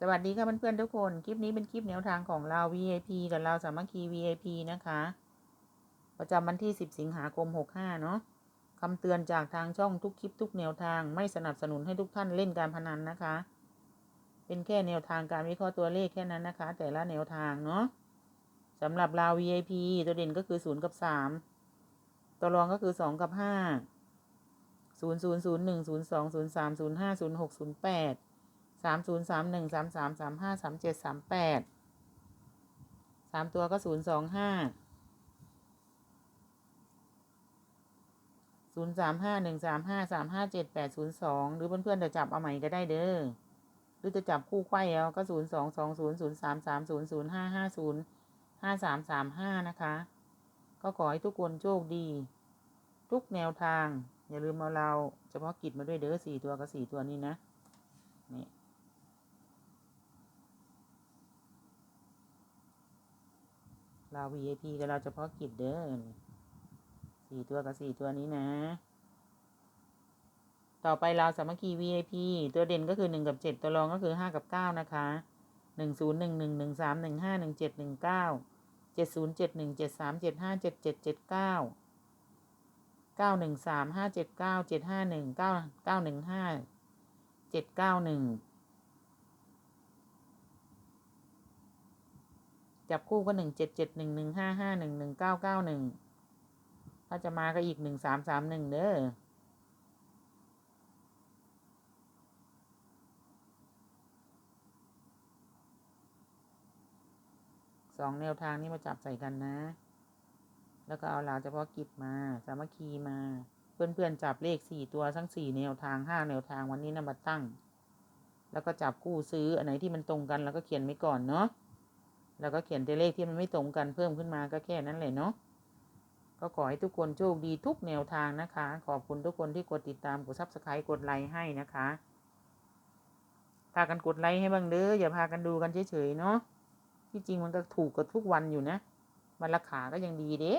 สวัสดีค่ะเพื่อนๆทุกคน คลิปนี้เป็นคลิปแนวทางของเรา VIP กับเราสามัคคี VIP นะคะ ประจำวันที่ 10 สิงหาคม 65 เนาะคำเตือนจากทางช่องทุกคลิปทุกแนวทางไม่สนับสนุนให้ทุกท่านเล่นการพนันนะคะ เป็นแค่แนวทางการวิเคราะห์ตัวเลขแค่นั้นนะคะ แต่ละแนวทางเนาะสำหรับเรา VIP ตัวเด่นก็คือ 0 กับ 3 ตัวรองก็คือ 2 กับ 5 0 0 0 1 0 2 0 3 0 5 0 6 0 8 สามศูนย์สามหนึ่งสามสามสามห้าสามเจ็ดสามแปดสามตัวก็ศูนย์สองห้าศูนย์สามห้าหนึ่งสามห้าสามห้าเจ็ดแปดศูนย์สองหรือเพื่อนๆจะจับเอาใหม่ก็ได้เด้อหรือจะจับคู่ไขว้เอาก็ศูนย์สองสองศูนย์ศูนย์สามสามศูนย์ศูนย์ห้าห้าศูนย์ห้าสามสามห้านะคะ ก็ขอให้ทุกคนโชคดี ทุกแนวทาง อย่าลืมเอาเราเฉพาะกิจมาด้วยเด้อสี่ตัวกับสี่ตัวนี้นะนี่ เรา VIP กับเราเฉพาะกิจเด้อสี่ตัวกับสี่ตัวนี้นะ ต่อไปเราสามัคคี VIP ตัวเด่นก็คือหนึ่งกับเจ็ดตัวรองก็คือห้ากับเก้านะคะหนึ่งศูนย์หนึ่งหนึ่งหนึ่งสามหนึ่งห้าหนึ่งเจ็ดหนึ่งเก้าเจ็ดศูนย์เจ็ดหนึ่งเจ็ดสามเจ็ดห้าเจ็ดเจ็ดเจ็ดเก้าเก้าหนึ่งสามห้าเจ็ดเก้าเจ็ดห้าหนึ่งเก้าเก้าหนึ่งห้าเจ็ดเก้าหนึ่ง จับคู่ก็หนึ่งเจ็ดเจ็ดหนึ่งหนึ่งห้าห้าหนึ่งหนึ่งเก้าเก้าหนึ่งถ้าจะมาก็อีกหนึ่งสามสามหนึ่งเด้อสองแนวทางนี้มาจับใส่กันนะ แล้วก็เอาลาวเฉพาะกิจมา สามัคคีมา เพื่อนๆจับเลขสี่ตัวทั้งสี่แนวทางห้าแนวทางวันนี้นำมาตั้ง แล้วก็จับคู่ซื้ออันไหนที่มันตรงกันแล้วก็เขียนไว้ก่อนเนาะ แล้วก็เขียนตัวเลขที่มันไม่ตรงกันเพิ่มขึ้นมาก็แค่นั้นเลยเนาะก็ขอให้ทุกคนโชคดีทุกแนวทางนะคะ ขอบคุณทุกคนที่กดติดตามกดซับสไครต์กดไลค์ให้นะคะพากันกดไลค์ให้บ้างเด้ออย่าพากันดูกันเฉยๆเนาะที่จริงมันก็ถูกกับทุกวันอยู่นะวันละขาก็ยังดีเด้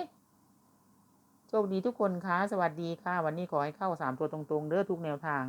โชคดีทุกคนคะสวัสดีค่ะ วันนี้ขอให้เข้าสามตัวตรงๆเด้อทุกแนวทาง